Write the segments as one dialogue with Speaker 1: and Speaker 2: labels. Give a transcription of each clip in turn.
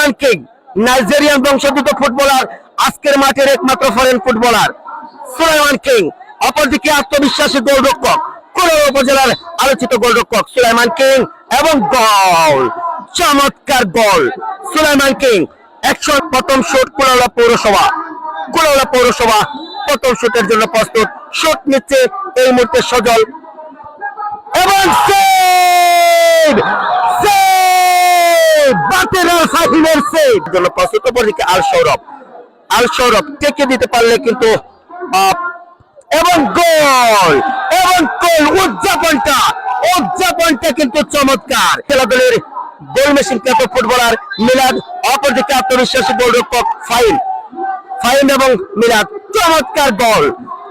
Speaker 1: Sulaiman King Nigerian বংশোদ্ভূত footballer, আজকের মাঠের একমাত্র ফরেন ফুটবলার। সুলাইমান কিং অপরদিকে আত্মবিশ্বাসী গোলরক্ষক উপজেলার আলোচিত গোলরক্ষক সুলাইমান কিং এবং চমৎকার সুলাইমান কিং একশো প্রথম শট কোলাউড়া পৌরসভা। কোলাউড়া পৌরসভা প্রথম শুটের জন্য প্রস্তুত শট নিচ্ছে এই মুহূর্তে সজল। এবং এবং গোল গোল চমৎকার। খেলা দলের গোল মেশিন খ্যাত ফুটবলার মিলাদ, অপরদিকে আত্মবিশ্বাসী গোলরক্ষক ফাইন ফাইন এবং মিলাদ, চমৎকার গোল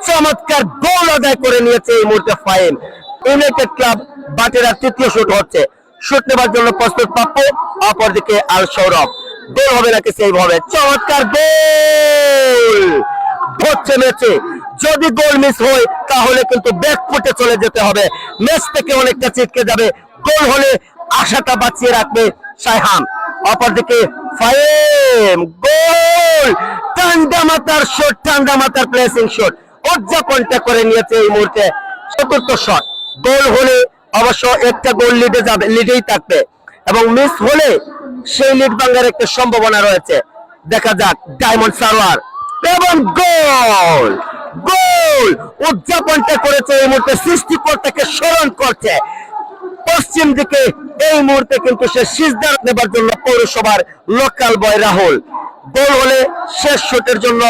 Speaker 1: চমৎকার গোল আদায় করে নিয়েছে এই মুহূর্তে ফাইন ইউনাইটেড ক্লাব বাটেরা তৃতীয় শুট হচ্ছে। শুট নেবার জন্য প্রস্তুত প্রাপ্য অপরদিকে আল সৌরভ। গোল হবে নাকি সেই চমৎকার গোল! হচ্ছে ম্যাচে যদি গোল মিস হয়, তাহলে কিন্তু ব্যাক ফুটে চলে যেতে হবে। ম্যাচ থেকে অনেকটা ছিটকে যাবে। গোল হলে আশাটা বাঁচিয়ে রাখবে সাইহাম অপরদিকে ফাইম গোল! ঠান্ডা মাতার শট ঠান্ডা মাতার প্লেসিং শট উদযাপনটা করে নিয়েছে এই মুহূর্তে চতুর্থ শট গোল হলে অবশ্য একটা গোল লিডে যাবে লিডেই থাকবে। এবং মিস হলে সেই লিড ভাঙার একটা সম্ভাবনা রয়েছে। দেখা যাক ডায়মন্ড সারোয়ার। এবং গোল গোল উদযাপনটা করেছে এই মুহূর্তে, সৃষ্টিকর্তাকে স্মরণ করছে। পশ্চিম দিকে এই মুহূর্তে কিন্তু সে সিজদার নেবার জন্য পৌরসভার লোকাল বয় রাহুল। গোল হলে শেষ শুটের জন্য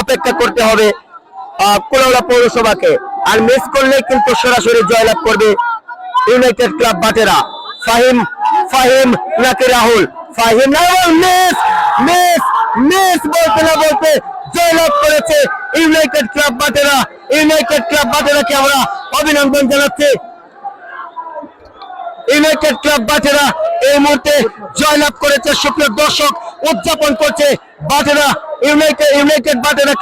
Speaker 1: অপেক্ষা করতে হবে কুলাউড়া পৌরসভাকে। আর মিস করলে কিন্তু সরাসরি জয়লাভ করবে ইউনাইটেড ক্লাব বাটেরা ফাহিম ফাহিম, নাকি রাহুল? ফাহিম না মিস মিস মিস বলতে না বলতে জয়লাভ করেছে United Club Batera United Club বাটেরাকে আমরা অভিনন্দন জানাচ্ছি। ইউনাইটেড ক্লাব বাটেরা এই মুহূর্তে জয়লাভ করেছে, সুপ্রিয় দর্শক, উদযাপন করছে বাটেরা ইউনাইটেড ইউনাইটেড বাটেরা